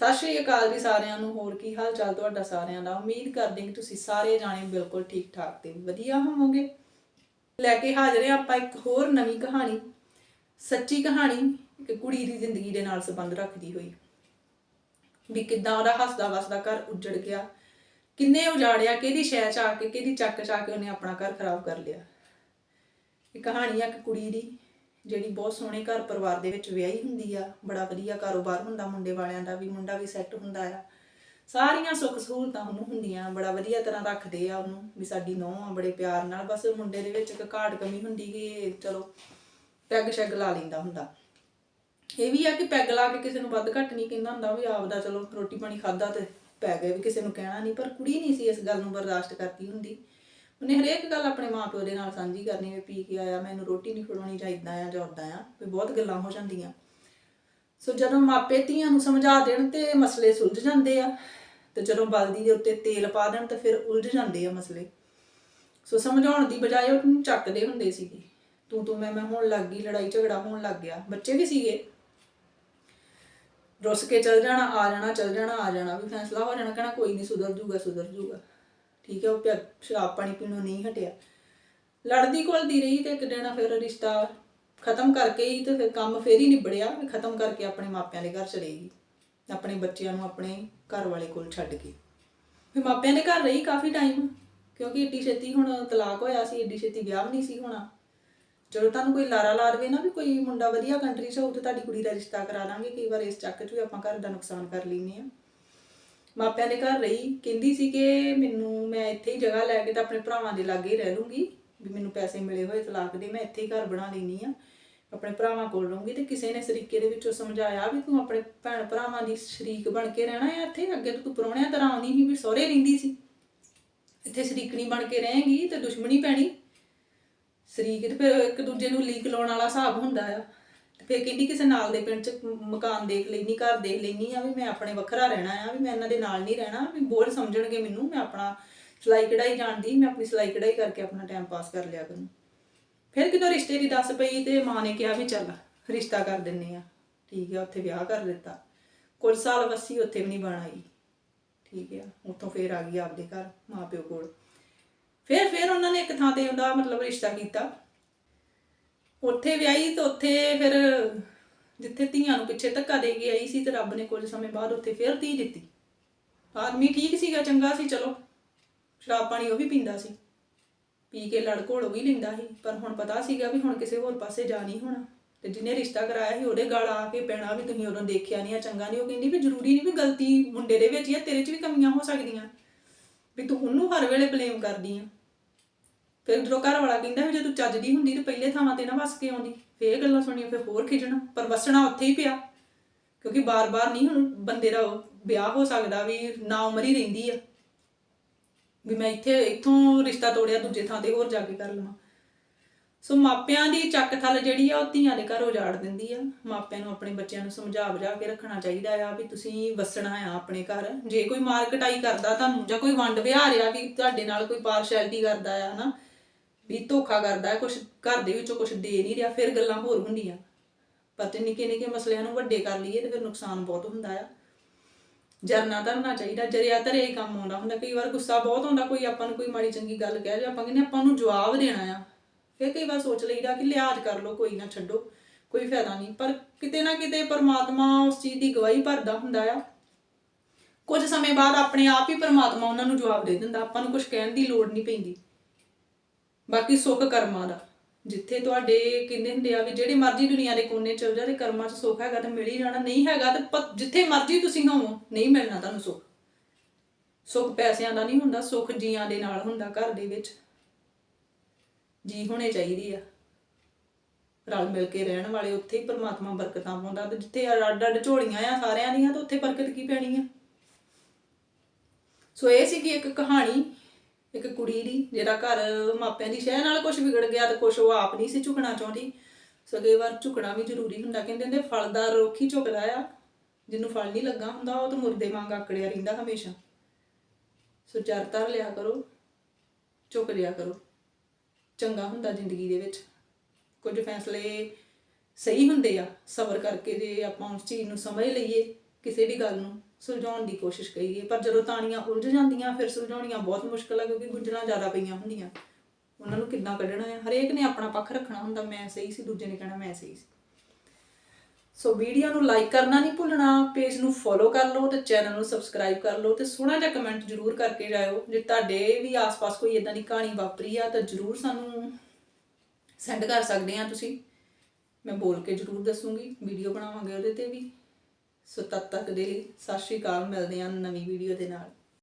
ਸਤਿ ਸ਼੍ਰੀ ਅਕਾਲ ਜੀ ਸਾਰਿਆਂ ਨੂੰ, ਹੋਰ ਕੀ ਹਾਲ ਚਾਲ ਤੁਹਾਡਾ ਸਾਰਿਆਂ ਦਾ? ਉਮੀਦ ਕਰਦੇ ਕਿ ਤੁਸੀਂ ਸਾਰੇ ਜਾਣੇ ਬਿਲਕੁਲ ਠੀਕ ਠਾਕ ਤੇ ਵਧੀਆ ਹੋਵੋਗੇ। ਲੈ ਕੇ ਹਾਜ਼ਰ ਹਾਂ ਆਪਾਂ ਇੱਕ ਹੋਰ ਨਵੀਂ ਕਹਾਣੀ, ਸੱਚੀ ਕਹਾਣੀ, ਇੱਕ ਕੁੜੀ ਦੀ ਜ਼ਿੰਦਗੀ ਦੇ ਨਾਲ ਸੰਬੰਧ ਰੱਖਦੀ ਹੋਈ। ਵੀ ਕਿੱਦਾਂ ਉਹਦਾ ਹੱਸਦਾ ਵਸਦਾ ਘਰ ਉੱਜੜ ਗਿਆ, ਕਿੰਨੇ ਉਜਾੜਿਆ, ਕਿਹਦੀ ਸ਼ਹਿ ਚ ਆ ਕੇ, ਕਿਹਦੀ ਚੱਕ ਚ ਆ ਕੇ ਉਹਨੇ ਆਪਣਾ ਘਰ ਖਰਾਬ ਕਰ ਲਿਆ। ਇਹ ਕਹਾਣੀ ਆ ਇੱਕ ਕੁੜੀ ਦੀ। ਜਿਹੜੀ ਬਹੁਤ ਸੋਹਣੇ ਘਰ ਪਰਿਵਾਰ ਦੇ ਵਿੱਚ ਵਿਆਹੀ ਹੁੰਦੀ ਆ, ਬੜਾ ਵਧੀਆ ਕਾਰੋਬਾਰ ਹੁੰਦਾ ਮੁੰਡੇ ਵਾਲਿਆਂ ਦਾ ਵੀ, ਮੁੰਡਾ ਵੀ ਸੈੱਟ ਹੁੰਦਾ ਆ। ਸਾਰੀਆਂ ਸੁੱਖ ਸਹੂਲਤਾਂ ਉਹਨੂੰ ਹੁੰਦੀਆਂ, ਬੜਾ ਵਧੀਆ ਤਰ੍ਹਾਂ ਰੱਖਦੇ ਆ ਉਹਨੂੰ, ਵੀ ਸਾਡੀ ਨੂੰਹ ਆ, ਬੜੇ ਪਿਆਰ ਨਾਲ, ਬਸ ਮੁੰਡੇ ਦੇ ਵਿੱਚ ਇੱਕ ਘਾਟ ਕਮੀ ਹੁੰਦੀ ਕਿ ਚਲੋ ਪੈਗ ਸ਼ੈਗ ਲਾ ਲੈਂਦਾ ਹੁੰਦਾ। ਇਹ ਵੀ ਆ ਕਿ ਪੈਗ ਲਾ ਕੇ ਕਿਸੇ ਨੂੰ ਵੱਧ ਘੱਟ ਨਹੀਂ ਕਹਿੰਦਾ ਹੁੰਦਾ, ਵੀ ਆਪਦਾ ਚਲੋ ਰੋਟੀ ਪਾਣੀ ਖਾਦਾ ਤੇ ਪੈ ਗਏ ਵੀ ਕਿਸੇ ਨੂੰ ਕਹਿਣਾ ਨਹੀਂ, ਪਰ ਕੁੜੀ ਨਹੀਂ ਸੀ ਇਸ ਗੱਲ ਨੂੰ ਬਰਦਾਸ਼ਤ ਕਰਦੀ ਹੁੰਦੀ। ਉਹਨੇ ਹਰੇਕ ਗੱਲ ਆਪਣੇ ਮਾਪਿਓ ਦੇ ਨਾਲ ਸਾਂਝੀ ਕਰਨੀ ਵੀ ਪੀ ਕੇ ਆਇਆ, ਮੈਨੂੰ ਰੋਟੀ ਨਹੀਂ ਖਵਾਉਣੀ ਜਾਂ ਆ ਜਾਂ ਉਦਾਂ ਆ, ਵੀ ਬਹੁਤ ਗੱਲਾਂ ਹੋ ਜਾਂਦੀਆਂ। ਸੋ ਜਦੋਂ ਮਾਪੇ ਧੀਆਂ ਨੂੰ ਸਮਝਾ ਦੇਣ ਤੇ ਮਸਲੇ ਸੁਲਝ ਜਾਂਦੇ ਆ, ਤੇ ਜਦੋਂ ਬਲਦੀ ਦੇ ਉੱਤੇ ਤੇਲ ਪਾ ਦੇਣ ਤੇ ਫਿਰ ਉਲਝ ਜਾਂਦੇ ਆ ਮਸਲੇ। ਸੋ ਸਮਝਾਉਣ ਦੀ ਬਜਾਏ ਉਹਨੂੰ ਚੱਕਦੇ ਹੁੰਦੇ ਸੀਗੇ। ਤੂੰ ਤੂੰ ਮੈਂ ਮੈਂ ਹੋਣ ਲੱਗ ਗਈ, ਲੜਾਈ ਝਗੜਾ ਹੋਣ ਲੱਗ ਗਿਆ। ਬੱਚੇ ਵੀ ਸੀਗੇ। ਰੁੱਸ ਕੇ ਚੱਲ ਜਾਣਾ, ਆ ਜਾਣਾ, ਚੱਲ ਜਾਣਾ, ਆ ਜਾਣਾ, ਵੀ ਫੈਸਲਾ ਹੋ ਜਾਣਾ ਕਹਿਣਾ ਕੋਈ ਨਹੀਂ ਸੁਧਰ ਜੂਗਾ ਸੁਧਰ ਜੂਗਾ। ਠੀਕ ਹੈ, ਉਹ ਪਿਆ ਸ਼ਰਾਬ ਪਾਣੀ ਪੀਣੋਂ ਨਹੀਂ ਹਟਿਆ। ਲੜਦੀ ਘੁਲਦੀ ਰਹੀ ਤੇ ਇੱਕ ਦਿਨ ਫਿਰ ਰਿਸ਼ਤਾ ਖਤਮ ਕਰਕੇ ਹੀ ਤੇ ਫਿਰ ਕੰਮ ਫੇਰ ਹੀ ਨਿਬੜਿਆ, ਵੀ ਖਤਮ ਕਰਕੇ ਆਪਣੇ ਮਾਪਿਆਂ ਦੇ ਘਰ ਚਲੇਗੀ ਆਪਣੇ ਬੱਚਿਆਂ ਨੂੰ ਆਪਣੇ ਘਰ ਵਾਲੇ ਕੋਲ ਛੱਡ ਕੇ। ਫਿਰ ਮਾਪਿਆਂ ਦੇ ਘਰ ਰਹੀ ਕਾਫੀ ਟਾਈਮ ਕਿਉਂਕਿ ਏਡੀ ਛੇਤੀ ਹੁਣ ਤਲਾਕ ਹੋਇਆ ਸੀ, ਏਡੀ ਛੇਤੀ ਵਿਆਹ ਵੀ ਨਹੀਂ ਸੀ ਹੋਣਾ। ਜਦੋਂ ਤੁਹਾਨੂੰ ਕੋਈ ਲਾਰਾ ਲਾ ਦੇਵੇ ਨਾ ਵੀ ਕੋਈ ਮੁੰਡਾ ਵਧੀਆ ਕੰਟਰੀ 'ਚ ਹੋਊ ਤੇ ਤੁਹਾਡੀ ਕੁੜੀ ਦਾ ਰਿਸ਼ਤਾ ਕਰਾ ਦਾਂਗੇ, ਕਈ ਵਾਰ ਇਸ ਚੱਕ 'ਚ ਵੀ ਆਪਾਂ ਘਰ ਦਾ ਨੁਕਸਾਨ ਕਰ ਲੈਂਦੇ ਆ ਮਾਪਿਆਂ ਦੇ ਘਰ ਰਹੀ, ਕਹਿੰਦੀ ਸੀ ਕਿ ਮੈਨੂੰ, ਮੈਂ ਇੱਥੇ ਹੀ ਜਗ੍ਹਾ ਲੈ ਕੇ ਤਾਂ ਆਪਣੇ ਭਰਾਵਾਂ ਦੇ ਲਾਗੇ ਹੀ ਰਹਿ ਲੂੰਗੀ, ਵੀ ਮੈਨੂੰ ਪੈਸੇ ਮਿਲੇ ਹੋਏ ਤਲਾਕ ਦੇ, ਮੈਂ ਇੱਥੇ ਹੀ ਘਰ ਬਣਾ ਲੈਣੀ ਆ ਆਪਣੇ ਭਰਾਵਾਂ ਕੋਲ ਰਹੂੰਗੀ ਤੇ ਕਿਸੇ ਨੇ ਸਰੀਕੇ ਦੇ ਵਿੱਚੋਂ ਸਮਝਾਇਆ ਵੀ ਤੂੰ ਆਪਣੇ ਭੈਣ ਭਰਾਵਾਂ ਦੀ ਸ਼ਰੀਕ ਬਣ ਕੇ ਰਹਿਣਾ ਹੈ ਇੱਥੇ, ਅੱਗੇ ਤਾਂ ਤੂੰ ਪਰੋਣਿਆਂ ਤਰ੍ਹਾਂ ਆਉਂਦੀ ਸੀ ਵੀ ਸਹੁਰੇ ਰਹਿੰਦੀ ਸੀ। ਇੱਥੇ ਸ਼ਰੀਕਣੀ ਬਣ ਕੇ ਰਹੇਂਗੀ ਤੇ ਦੁਸ਼ਮਣੀ ਪੈਣੀ। ਸ਼ਰੀਕ ਤੇ ਫਿਰ ਇੱਕ ਦੂਜੇ ਨੂੰ ਲੀਕ ਲਾਉਣ ਵਾਲਾ ਹਿਸਾਬ ਹੁੰਦਾ ਆ। ਫਿਰ ਕਹਿੰਦੀ ਕਿਸੇ ਨਾਲ ਦੇ ਪਿੰਡ 'ਚ ਮਕਾਨ ਦੇਖ ਲੈਣੀ ਘਰ ਦੇਖ ਲੈਣੀ ਆ ਵੀ ਮੈਂ ਆਪਣੇ ਵੱਖਰਾ ਰਹਿਣਾ ਆ, ਵੀ ਮੈਂ ਇਹਨਾਂ ਦੇ ਨਾਲ ਨਹੀਂ ਰਹਿਣਾ, ਵੀ ਬੋਲ ਸਮਝਣਗੇ ਮੈਨੂੰ, ਮੈਂ ਆਪਣਾ ਸਿਲਾਈ ਕਢਾਈ ਜਾਣਦੀ, ਮੈਂ ਆਪਣੀ ਸਿਲਾਈ ਕਢਾਈ ਕਰਕੇ ਆਪਣਾ ਟਾਈਮ ਪਾਸ ਕਰ ਲਿਆ ਕਰੂੰ। ਫਿਰ ਕਿਦੋਂ ਰਿਸ਼ਤੇ ਦੀ ਦੱਸ ਪਈ ਤੇ ਮਾਂ ਨੇ ਕਿਹਾ ਵੀ ਚੱਲ ਰਿਸ਼ਤਾ ਕਰ ਦਿੰਨੇ ਆ। ਠੀਕ ਆ, ਉੱਥੇ ਵਿਆਹ ਕਰ ਦਿੱਤਾ ਕੁਝ ਸਾਲ ਵਸੀ ਉੱਥੇ ਵੀ ਨਹੀਂ ਬਣ ਆਈ ਠੀਕ ਆ, ਉੱਥੋਂ ਫੇਰ ਆ ਗਈ ਆਪਦੇ ਘਰ, ਮਾਂ ਪਿਓ ਕੋਲ। ਫਿਰ ਫਿਰ ਉਹਨਾਂ ਨੇ ਇੱਕ ਥਾਂ ਤੇ ਉਹਦਾ ਮਤਲਬ ਰਿਸ਼ਤਾ ਕੀਤਾ। ਉੱਥੇ ਵਿਆਹੀ ਤੇ ਉੱਥੇ ਫਿਰ ਜਿੱਥੇ ਧੀਆਂ ਨੂੰ ਪਿੱਛੇ ਧੱਕਾ ਦੇ ਕੇ ਆਈ ਸੀ ਤੇ ਰੱਬ ਨੇ ਕੁਝ ਸਮੇਂ ਬਾਅਦ ਉੱਥੇ ਫਿਰ ਧੀ ਦਿੱਤੀ। ਆਦਮੀ ਠੀਕ ਸੀਗਾ, ਚੰਗਾ ਸੀ, ਚਲੋ। ਸ਼ਰਾਬ ਪਾਣੀ ਉਹ ਵੀ ਪੀਂਦਾ ਸੀ। ਪੀ ਕੇ ਲੜ ਘੋਲ ਵੀ ਲੈਂਦਾ ਸੀ। ਪਰ ਹੁਣ ਪਤਾ ਸੀਗਾ ਵੀ ਹੁਣ ਕਿਸੇ ਹੋਰ ਪਾਸੇ ਜਾ ਨਹੀਂ ਹੋਣਾ। ਤੇ ਜਿਹਨੇ ਰਿਸ਼ਤਾ ਕਰਾਇਆ ਸੀ, ਉਹਦੇ ਗਲ ਆ ਕੇ ਪੈਣਾ ਵੀ ਤੁਸੀਂ ਉਦੋਂ ਦੇਖਿਆ ਨਹੀਂ ਆ, ਚੰਗਾ ਨਹੀਂ। ਉਹ ਕਹਿੰਦੀ ਵੀ ਜ਼ਰੂਰੀ ਨਹੀਂ ਵੀ ਗਲਤੀ ਮੁੰਡੇ ਦੇ ਵਿੱਚ ਹੀ ਆ ਤੇਰੇ 'ਚ ਵੀ ਕਮੀਆਂ ਹੋ ਸਕਦੀਆਂ। ਵੀ ਤੂੰ ਉਹਨੂੰ ਹਰ ਵੇਲੇ ਬਲੇਮ ਕਰਦੀ ਆ। ਫਿਰ ਜਦੋਂ ਘਰ ਵਾਲਾ ਕਹਿੰਦਾ ਵੀ ਜੇ ਤੂੰ ਚੱਜਦੀ ਹੁੰਦੀ ਤੇ ਪਹਿਲੇ ਥਾਵਾਂ ਤੇ ਨਾ ਵਸ ਕੇ ਆਉਂਦੀ। ਫੇਰ ਗੱਲਾਂ ਸੁਣੀਆਂ, ਫਿਰ ਹੋਰ ਖਿਜਣਾ, ਪਰ ਵਸਣਾ ਉੱਥੇ ਹੀ ਪਿਆ। ਕਿਉਂਕਿ ਬਾਰ-ਬਾਰ ਨਹੀਂ ਹੁਣ ਬੰਦੇ ਦਾ ਵਿਆਹ ਹੋ ਸਕਦਾ ਵੀ ਨਾ ਉਮਰ ਹੀ ਰਹਿੰਦੀ ਆ। ਵੀ ਮੈਂ ਇੱਥੇ, ਇੱਥੋਂ ਰਿਸ਼ਤਾ ਤੋੜਿਆ, ਦੂਜੇ ਥਾਂ ਤੇ ਹੋਰ ਜਾ ਕੇ ਕਰ ਲਵਾਂ। ਸੋ ਮਾਪਿਆਂ ਦੀ ਚੱਕ ਥੱਲ ਜਿਹੜੀ ਆ, ਉਹ ਧੀਆਂ ਦੇ ਘਰ ਉਜਾੜ ਦਿੰਦੀ ਆ। ਮਾਪਿਆਂ ਨੂੰ ਆਪਣੇ ਬੱਚਿਆਂ ਨੂੰ ਸਮਝਾ ਬੁਝਾ ਕੇ ਰੱਖਣਾ ਚਾਹੀਦਾ ਆ ਵੀ ਤੁਸੀਂ ਵਸਣਾ ਆ ਆਪਣੇ ਘਰ। ਜੇ ਕੋਈ ਮਾਰ ਕਟਾਈ ਕਰਦਾ ਤੁਹਾਨੂੰ ਜਾਂ ਕੋਈ ਵੰਡ ਵਿਹਾਰ ਆ ਵੀ ਤੁਹਾਡੇ ਨਾਲ ਕੋਈ ਪਾਰਸ਼ੈਲਿਟੀ ਕਰਦਾ ਆ, ਹਨਾ? ਵੀ ਧੋਖਾ ਕਰਦਾ ਕੁਝ ਘਰ ਦੇ ਵਿੱਚੋਂ ਕੁਝ ਦੇ ਨਹੀਂ ਰਿਹਾ, ਫਿਰ ਗੱਲਾਂ ਹੋਰ ਹੁੰਦੀਆਂ। ਪਰ ਤੇ ਨਿੱਕੇ ਨਿੱਕੇ ਮਸਲਿਆਂ ਨੂੰ ਵੱਡੇ ਕਰ ਲਈਏ ਤੇ ਫਿਰ ਨੁਕਸਾਨ ਬਹੁਤ ਹੁੰਦਾ ਆ। ਜਰਨਾ ਧਰਨਾ ਚਾਹੀਦਾ, ਜਰਿਆ ਧਰੇ ਹੀ ਕੰਮ ਆਉਂਦਾ ਹੁੰਦਾ। ਕਈ ਵਾਰ ਗੁੱਸਾ ਬਹੁਤ ਆਉਂਦਾ, ਕੋਈ ਆਪਾਂ ਨੂੰ ਕੋਈ ਮਾੜੀ ਚੰਗੀ ਗੱਲ ਕਹਿ ਜਾ, ਆਪਾਂ ਕਹਿੰਦੇ ਆਪਾਂ ਨੂੰ ਜਵਾਬ ਦੇਣਾ ਆ। ਫਿਰ ਕਈ ਵਾਰ ਸੋਚ ਲਈਦਾ ਕਿ ਲਿਹਾਜ਼ ਕਰ ਲਓ, ਕੋਈ ਨਾ ਛੱਡੋ, ਕੋਈ ਫਾਇਦਾ ਨਹੀਂ। ਪਰ ਕਿਤੇ ਨਾ ਕਿਤੇ ਪਰਮਾਤਮਾ ਉਸ ਚੀਜ਼ ਦੀ ਗਵਾਹੀ ਭਰਦਾ ਹੁੰਦਾ ਆ। ਕੁਝ ਸਮੇਂ ਬਾਅਦ ਆਪਣੇ ਆਪ ਹੀ ਪਰਮਾਤਮਾ ਉਹਨਾਂ ਨੂੰ ਜਵਾਬ ਦੇ ਦਿੰਦਾ। ਆਪਾਂ ਨੂੰ ਕੁਝ ਕਹਿਣ ਦੀ ਲੋੜ ਨਹੀਂ ਪੈਂਦੀ। ਬਾਕੀ ਸੁੱਖ ਕਰਮਾਂ ਦਾ। ਜਿੱਥੇ ਤੁਹਾਡੇ ਕਹਿੰਦੇ ਹੁੰਦੇ ਆ ਵੀ ਜਿਹੜੇ ਮਰਜ਼ੀ ਦੁਨੀਆ ਦੇ ਕੋਨੇ ਚਲ ਜਾ ਤੇ ਕਰਮਾਂ 'ਚ ਸੁੱਖ ਹੈਗਾ ਤੇ ਮਿਲ ਹੀ ਜਾਣਾ, ਨਹੀਂ ਹੈਗਾ ਤੇ ਜਿੱਥੇ ਮਰਜ਼ੀ ਤੁਸੀਂ ਹੋਵੋ, ਨਹੀਂ ਮਿਲਣਾ ਤੁਹਾਨੂੰ ਸੁੱਖ। ਸੁੱਖ ਪੈਸਿਆਂ ਦਾ ਨਹੀਂ ਹੁੰਦਾ, ਸੁੱਖ ਜੀਆਂ ਦੇ ਨਾਲ ਹੁੰਦਾ ਘਰ ਦੇ ਵਿੱਚ। ਜੀ ਹੋਣੇ ਚਾਹੀਦੀ ਆ। ਰਲ ਮਿਲ ਕੇ ਰਹਿਣ ਵਾਲੇ ਉੱਥੇ ਹੀ ਪਰਮਾਤਮਾ ਬਰਕਤਾਂ ਪਾਉਂਦਾ ਤੇ ਜਿੱਥੇ ਅੱਡ ਅੱਡ ਝੋਲੀਆਂ ਆ ਸਾਰਿਆਂ ਦੀਆਂ ਤਾਂ ਉੱਥੇ ਬਰਕਤ ਕੀ ਪੈਣੀ ਆ? ਸੋ ਇਹ ਸੀ ਕਿ ਇੱਕ ਕਹਾਣੀ। ਇੱਕ ਕੁੜੀ ਦੀ ਜਿਹੜਾ ਘਰ ਮਾਪਿਆਂ ਦੀ ਸ਼ਹਿ ਨਾਲ ਕੁਝ ਵਿਗੜ ਗਿਆ ਤੇ ਕੁਝ ਉਹ ਆਪ ਨਹੀਂ ਸੀ ਝੁਕਣਾ ਚਾਹੁੰਦੀ। ਸੋ ਕਈ ਵਾਰ ਝੁਕਣਾ ਵੀ ਜ਼ਰੂਰੀ ਹੁੰਦਾ, ਕਹਿੰਦੇ ਹੁੰਦੇ ਫਲਦਾਰ ਰੁੱਖ ਹੀ ਝੁਕਦਾ ਆ, ਜਿਹਨੂੰ ਫਲ ਨਹੀਂ ਲੱਗਾ ਹੁੰਦਾ, ਉਹ ਤਾਂ ਮੁਰਦੇ ਵਾਂਗ ਆਕੜਿਆ ਰਹਿੰਦਾ ਹਮੇਸ਼ਾ। ਸੋ ਜਰ ਧਰ ਲਿਆ ਕਰੋ, ਝੁਕ ਲਿਆ ਕਰੋ, ਚੰਗਾ ਹੁੰਦਾ ਜ਼ਿੰਦਗੀ ਦੇ ਵਿੱਚ। ਕੁਝ ਫੈਸਲੇ ਸਹੀ ਹੁੰਦੇ ਆ, ਸਬਰ ਕਰਕੇ ਜੇ ਆਪਾਂ ਉਸ ਚੀਜ਼ ਨੂੰ ਸਮਝ ਲਈਏ ਕਿਸੇ ਵੀ ਗੱਲ ਨੂੰ। ਸੁਲਝਾਉਣ ਦੀ ਕੋਸ਼ਿਸ਼ ਕਰੀਏ। ਪਰ ਜਦੋਂ ਤਾਣੀਆਂ ਉਲਝ ਜਾਂਦੀਆਂ, ਫਿਰ ਸੁਲਝਾਉਣੀਆਂ ਬਹੁਤ ਮੁਸ਼ਕਲ ਆ, ਕਿਉਂਕਿ ਗੁੰਝਲਾਂ ਜ਼ਿਆਦਾ ਪਈਆਂ ਹੁੰਦੀਆਂ। ਉਹਨਾਂ ਨੂੰ ਕਿੱਦਾਂ ਕੱਢਣਾ ਹੈ? ਹਰੇਕ ਨੇ ਆਪਣਾ ਪੱਖ ਰੱਖਣਾ ਹੁੰਦਾ, ਮੈਂ ਸਹੀ ਸੀ, ਦੂਜੇ ਨੇ ਕਹਿਣਾ ਮੈਂ ਸਹੀ ਸੀ। ਸੋ ਵੀਡੀਓ ਨੂੰ ਲਾਈਕ ਕਰਨਾ ਨਹੀਂ ਭੁੱਲਣਾ ਪੇਜ ਨੂੰ ਫੋਲੋ ਕਰ ਲਓ ਤੇ ਚੈਨਲ ਨੂੰ ਸਬਸਕ੍ਰਾਈਬ ਕਰ ਲਓ ਤੇ ਸੋਹਣਾ ਜਿਹਾ ਕਮੈਂਟ ਜ਼ਰੂਰ ਕਰਕੇ ਜਾਇਓ। ਜੇ ਤੁਹਾਡੇ ਵੀ ਆਸ-ਪਾਸ ਕੋਈ ਇਦਾਂ ਦੀ ਕਹਾਣੀ ਵਾਪਰੀ ਆ, ਤਾਂ ਜ਼ਰੂਰ ਸਾਨੂੰ ਸੈਂਡ ਕਰ ਸਕਦੇ ਆ ਤੁਸੀਂ। ਮੈਂ ਬੋਲ ਕੇ ਜ਼ਰੂਰ ਦੱਸੂਗੀ ਵੀਡੀਓ ਬਣਾਵਾਂਗੇ ਉਹਦੇ ਤੇ ਵੀ। ਸੋ ਤਦ ਤੱਕ ਦੇ ਲਈ ਸਤਿ ਸ਼੍ਰੀ ਅਕਾਲ ਮਿਲਦੇ ਹਾਂ ਨਵੀਂ ਵੀਡੀਓ ਦੇ ਨਾਲ।